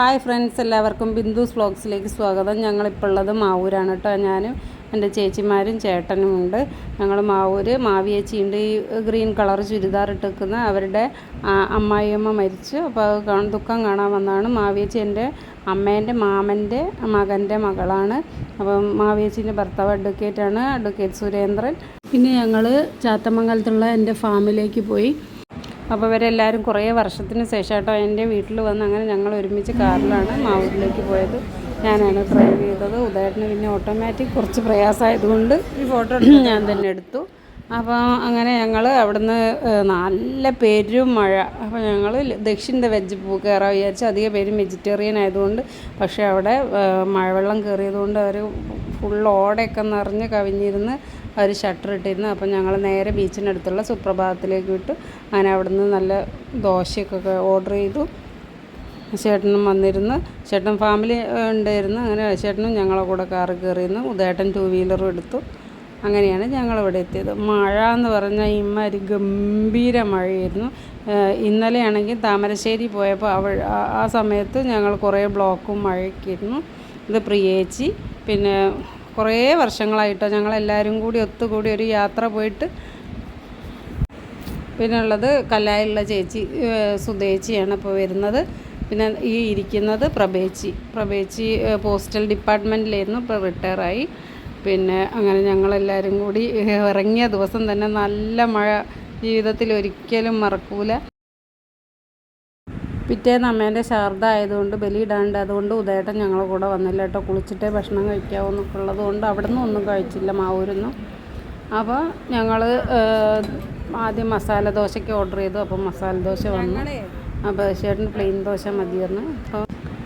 Hi friends എല്ലാവർക്കും ബിന്ദുസ് വ്ളോഗ്സിലേക്ക് സ്വാഗതം. ഞങ്ങളിപ്പോൾ ഉള്ളത് മാവൂരാണ് കേട്ടോ. ഞാനും എന്റെ ചേച്ചിമാരും ചേട്ടനും ഉണ്ട്. ഞങ്ങൾ മാവൂര് മാവിയേച്ചിയുണ്ട് ഈ ഗ്രീൻ കളർ ചുരിദാർ ഇട്ടിരിക്കുന്ന അവരുടെ അമ്മായിയമ്മ മരിച്ചു. അപ്പോൾ ദുഃഖം കാണാൻ വന്നതാണ്. മാവിയേച്ചി എന്റെ അമ്മേന്റെ മാമന്റെ മകന്റെ മകളാണ്. അപ്പം മാവിയേച്ചീന്റെ ഭർത്താവ് അഡ്വക്കേറ്റാണ് അഡ്വക്കേറ്റ് സുരേന്ദ്രൻ. പിന്നെ ഞങ്ങൾ ചാത്തമംഗലത്തുള്ള എന്റെ ഫാമിലേക്ക് പോയി. അപ്പോൾ ഇവരെല്ലാവരും കുറേ വർഷത്തിന് ശേഷം കേട്ടോ എന്റെ വീട്ടിൽ വന്ന് അങ്ങനെ ഞങ്ങൾ ഒരുമിച്ച് കാറിലാണ് മാവൂരിലേക്ക് പോയത്. ഞാനാണ് ഡ്രൈവ് ചെയ്തത്. ഉദയത്തിന് പിന്നെ ഓട്ടോമാറ്റിക് കുറച്ച് പ്രയാസമായതുകൊണ്ട് ഈ ഫോട്ടോ ഞാൻ തന്നെ എടുത്തു. അപ്പോൾ അങ്ങനെ ഞങ്ങൾ അവിടുന്ന് നല്ല പേരും മഴ. അപ്പോൾ ഞങ്ങൾ ദക്ഷിണ വെജ് കയറാൻ വിചാരിച്ചു. അധികം പേരും വെജിറ്റേറിയൻ ആയതുകൊണ്ട്. പക്ഷേ അവിടെ മഴവെള്ളം കയറിയതുകൊണ്ട് അവർ ഫുൾ ഓടയൊക്കെ നിറഞ്ഞ് കവിഞ്ഞിരുന്ന് അവർ ഷട്ടർ ഇട്ടിരുന്നു. അപ്പം ഞങ്ങൾ നേരെ ബീച്ചിനടുത്തുള്ള സുപ്രഭാതത്തിലേക്ക് വിട്ടു. അങ്ങനെ നിന്ന് നല്ല ദോശയൊക്കെ ഓർഡർ ചെയ്തു. ചേട്ടനും വന്നിരുന്നു. ചേട്ടൻ ഫാമിലി ഉണ്ടായിരുന്നു. അങ്ങനെ ചേട്ടനും ഞങ്ങളെ കൂടെ കാറിൽ കയറിയിരുന്നു ഉദയേട്ടൻ ടു വീലറും എടുത്തു. അങ്ങനെയാണ് ഞങ്ങളിവിടെ എത്തിയത്. മഴ എന്ന് പറഞ്ഞാൽ ഇമ്മാതിരി ഗംഭീര മഴയായിരുന്നു. ഇന്നലെയാണെങ്കിൽ താമരശ്ശേരി പോയപ്പോൾ അവ ആ സമയത്ത് ഞങ്ങൾ കുറേ ബ്ലോക്കും മഴയൊക്കെ ഇരുന്നു ഇത് പ്രിയേച്ചി പിന്നെ കുറേ വർഷങ്ങളായിട്ടോ ഞങ്ങളെല്ലാവരും കൂടി ഒത്തുകൂടി ഒരു യാത്ര പോയിട്ട് പിന്നെ ഉള്ളത് കല്ലായിലുള്ള ചേച്ചി സുദേച്ചിയാണ് ഇപ്പോൾ വരുന്നത്. പിന്നെ ഈ ഇരിക്കുന്നത് പ്രഭേച്ചി. പ്രഭേച്ചി പോസ്റ്റൽ ഡിപ്പാർട്ട്മെന്റിലായിരുന്നു ഇപ്പോൾ റിട്ടയറായി. പിന്നെ അങ്ങനെ ഞങ്ങളെല്ലാവരും കൂടി ഇറങ്ങിയ ദിവസം തന്നെ നല്ല മഴ. ജീവിതത്തിൽ ഒരിക്കലും മറക്കൂല. പിറ്റേന്ന് അമ്മേന്റെ ശാരദ ആയതുകൊണ്ട് ബലിയിടാണ്ട് അതുകൊണ്ട് ഉദയേട്ടൻ ഞങ്ങളെ കൂടെ വന്നില്ല കേട്ടോ. കുളിച്ചിട്ടേ ഭക്ഷണം കഴിക്കാവൂ എന്നൊക്കെ ഉള്ളത് കൊണ്ട് അവിടെ നിന്ന് ഒന്നും കഴിച്ചില്ല മാവൂരൊന്നും. അപ്പോൾ ഞങ്ങൾ ആദ്യം മസാല ദോശയ്ക്ക് ഓർഡർ ചെയ്തു. അപ്പോൾ മസാല ദോശ വന്നു. അപ്പോൾ ചേട്ടൻ പ്ലെയിൻ ദോശ മതിയായിരുന്നു. അപ്പോൾ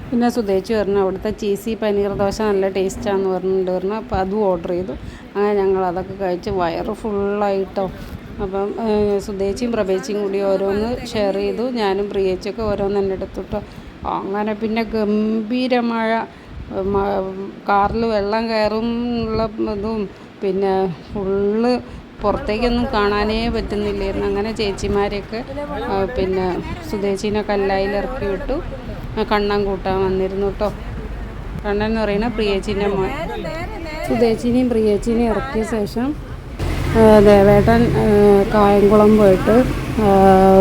പിന്നെ സുതേച്ച് പറഞ്ഞു അവിടുത്തെ ചീസി പനീർ ദോശ നല്ല ടേസ്റ്റാന്ന് പറഞ്ഞിട്ട് പറഞ്ഞു അപ്പോൾ അതും ഓർഡർ ചെയ്തു. അങ്ങനെ ഞങ്ങൾ അതൊക്കെ കഴിച്ച് വയറ് ഫുള്ളായിട്ടോ അപ്പം സുദേശിയും പ്രഭേച്ചിയും കൂടി ഓരോന്ന് ഷെയർ ചെയ്തു. ഞാനും പ്രിയേച്ചൊക്കെ ഓരോന്ന് എന്റെ എടുത്തുട്ടോ അങ്ങനെ പിന്നെ ഗംഭീര മഴ കാറിൽ വെള്ളം കയറും എന്നുള്ള ഇതും പിന്നെ ഫുള്ള് പുറത്തേക്കൊന്നും കാണാനേ പറ്റുന്നില്ലായിരുന്നു. അങ്ങനെ ചേച്ചിമാരെയൊക്കെ പിന്നെ സുദേശീനെ കല്ലായിൽ ഇറക്കി വിട്ടു. കണ്ണൻ കൂട്ടാൻ വന്നിരുന്നു കേട്ടോ കണ്ണൻ എന്ന് പറയുന്നത് പ്രിയേച്ചീന്റെ മോൻ സുദേശിനെയും പ്രിയേച്ചിനെയും ഇറക്കിയ ശേഷം ദേവേട്ടൻ കായംകുളം പോയിട്ട്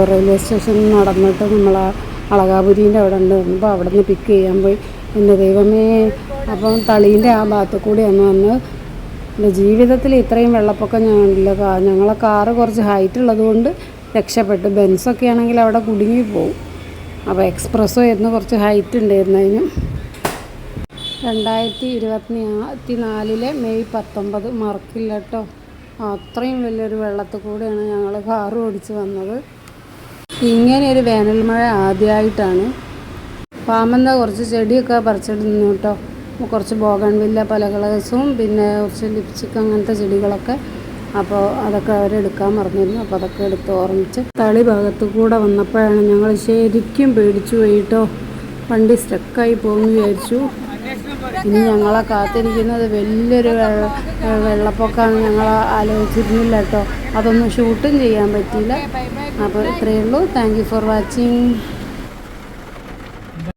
റെയിൽവേ സ്റ്റേഷനിൽ നടന്നിട്ട് നമ്മൾ അളകാപുരീന്റെ അവിടെ ഉണ്ട് അപ്പോൾ അവിടെ നിന്ന് പിക്ക് ചെയ്യാൻ പോയി. എന്റെ ദൈവമേ അപ്പം തളീന്റെ ആ ഭാഗത്ത് കൂടിയാണ് വന്ന് എന്റെ ജീവിതത്തിൽ ഇത്രയും വെള്ളപ്പൊക്കം ഞാൻ കാ ഞങ്ങളെ കാറ് കുറച്ച് ഹൈറ്റ് ഉള്ളത് കൊണ്ട് രക്ഷപ്പെട്ടു ബെൻസൊക്കെ ആണെങ്കിൽ അവിടെ കുടുങ്ങി പോകും അപ്പോൾ എക്സ്പ്രസ്സോ എന്ന് കുറച്ച് ഹൈറ്റ് ഉണ്ടായിരുന്നതിന് രണ്ടായിരത്തി ഇരുപത്തി നാലിലെ മെയ് പത്തൊമ്പത്. മറക്കില്ല കേട്ടോ അത്രയും വലിയൊരു വെള്ളത്തിൽ കൂടെയാണ് ഞങ്ങൾ കാറ് ഓടിച്ച് വന്നത്. ഇങ്ങനെ ഒരു വേനൽ മഴ ആദ്യമായിട്ടാണ് പാമ്പന്ത കുറച്ച് ചെടിയൊക്കെ പറിച്ചിടുന്നു കേട്ടോ. കുറച്ച് ബോഗൺവില്ല പല കളേഴ്സും പിന്നെ കുറച്ച് ലിപ്സ്റ്റിക് അങ്ങനത്തെ ചെടികളൊക്കെ. അപ്പോൾ അതൊക്കെ അവരെടുക്കാൻ മറന്നിരുന്നു. അപ്പോൾ അതൊക്കെ എടുത്ത് ഓർമ്മിച്ച് തളി ഭാഗത്ത് കൂടെ വന്നപ്പോഴാണ് ഞങ്ങൾ ശരിക്കും പേടിച്ചു പോയിട്ടോ വണ്ടി സ്റ്റക്കായി പോകുമെന്ന് വിചാരിച്ചു. ഇനി ഞങ്ങളെ കാത്തിരിക്കുന്നത് വലിയൊരു വെള്ളപ്പൊക്കമാണ് ഞങ്ങൾ ആലോചിച്ചിരുന്നില്ല കേട്ടോ. അതൊന്നും ഷൂട്ടും ചെയ്യാൻ പറ്റിയില്ല. അപ്പോൾ ഇത്രയേ ഉള്ളൂ. Thank for watching